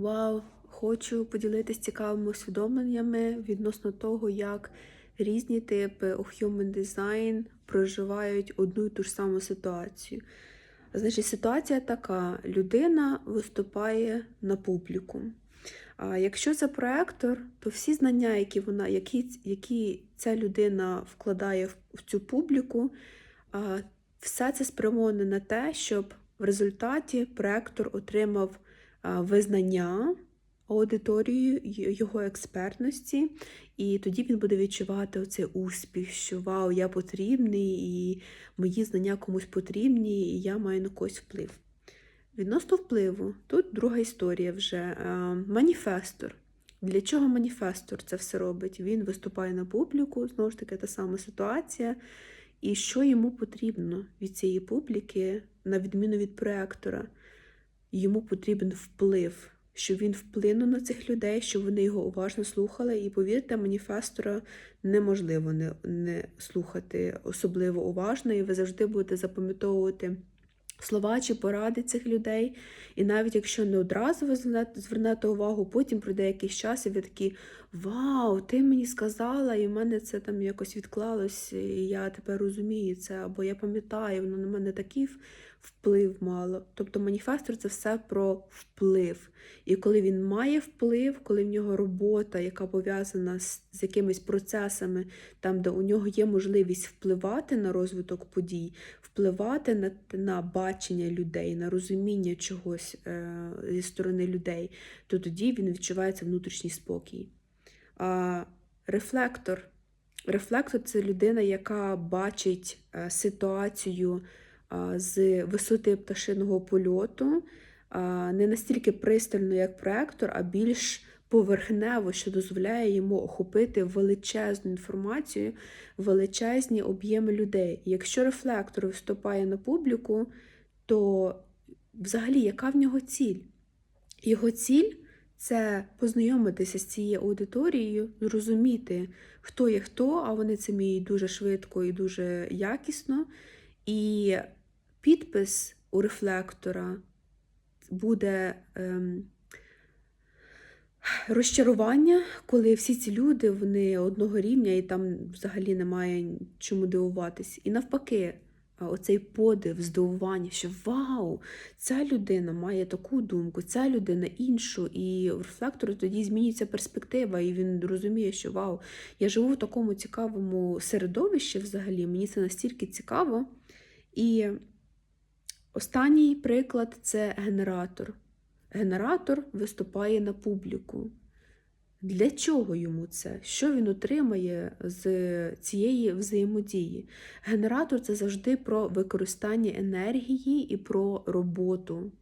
Вау! Хочу поділитися цікавими усвідомленнями відносно того, як різні типи Human Design проживають одну і ту ж саму ситуацію. Значить, ситуація така: людина виступає на публіку. А якщо це проектор, то всі знання, які вона, які, які ця людина вкладає в, цю публіку, все це спрямоване на те, щоб в результаті проектор отримав визнання аудиторією його експертності, і тоді він буде відчувати оцей успіх, що вау, я потрібний, і мої знання комусь потрібні, і я маю на когось вплив. Відносно впливу, тут друга історія вже. Е, Маніфестор. Для чого маніфестор це все робить? Він виступає на публіку, знову ж таки, та сама ситуація. І що йому потрібно від цієї публіки, на відміну від проектора? Йому потрібен вплив, щоб він вплинув на цих людей, щоб вони його уважно слухали. І повірте, маніфестора неможливо не, не слухати особливо уважно, і ви завжди будете запам'ятовувати слова чи поради цих людей. І навіть якщо не одразу ви звернете- увагу, потім пройде якийсь час, і ви такі Вау, ти мені сказала, і в мене це там якось відклалось, і я тепер розумію це, або я пам'ятаю, воно на мене такий вплив мало. Тобто маніфестор це все про вплив. І коли він має вплив, коли в нього робота, яка пов'язана з, з якимись процесами, там, де у нього є можливість впливати на розвиток подій, впливати на, на бачення людей, на розуміння чогось е, зі сторони людей, то тоді він відчуває цей внутрішній спокій. А, рефлектор. Рефлектор це людина, яка бачить е, ситуацію з висоти пташиного польоту, не настільки пристально, як проектор, а більш поверхнево, що дозволяє йому охопити величезну інформацію, величезні об'єми людей. Якщо рефлектор виступає на публіку, то взагалі яка в нього ціль? Його ціль це познайомитися з цією аудиторією, зрозуміти, хто є хто, а вони це вміють дуже швидко і дуже якісно. І підпис у рефлектора буде ем, розчарування, коли всі ці люди вони одного рівня і там взагалі немає чому дивуватись. І навпаки, оцей подив, здивування, що вау, ця людина має таку думку, ця людина іншу. І у рефлектору тоді змінюється перспектива, і він розуміє, що вау, я живу в такому цікавому середовищі взагалі, мені це настільки цікаво. І останній приклад це генератор. Генератор виступає на публіку. Для чого йому це? Що він отримає з цієї взаємодії? Генератор це завжди про використання енергії і про роботу.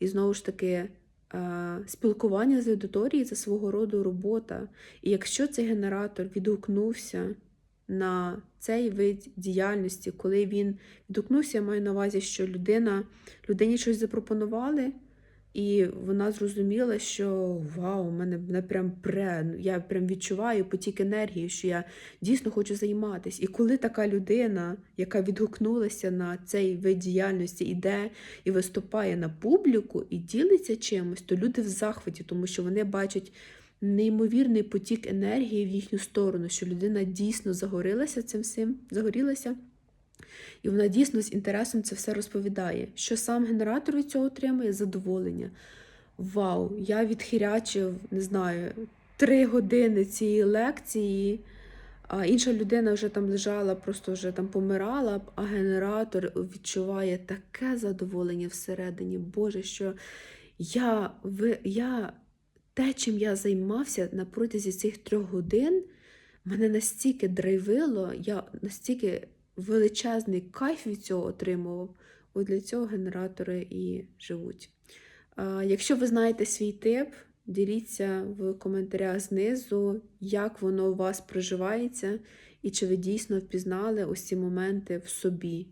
І знову ж таки, е, спілкування з аудиторією це свого роду робота. І якщо цей генератор відгукнувся на цей вид діяльності, коли він відгукнувся, я маю на увазі, що людина, людині щось запропонували. І вона зрозуміла, що вау, у мене, мене прям пре, ну, я прям відчуваю потік енергії, що я дійсно хочу займатися. І коли така людина, яка відгукнулася на цей вид діяльності, іде і виступає на публіку і ділиться чимось, то люди в захваті, тому що вони бачать неймовірний потік енергії в їхню сторону, що людина дійсно загорілася цим всім, загорілася. І вона дійсно з інтересом це все розповідає. Що сам генератор від цього отримує задоволення. Вау, я відхирячив, не знаю, три години цієї лекції, а інша людина вже там лежала, просто вже там помирала, а генератор відчуває таке задоволення всередині. Боже, що я, ви, я те, чим я займався на протязі цих трьох годин, мене настільки драйвило, я настільки величезний кайф від цього отримував. От для цього генератори і живуть. Якщо ви знаєте свій тип, діліться в коментарях знизу, як воно у вас проживається, і чи ви дійсно впізнали ось моменти в собі.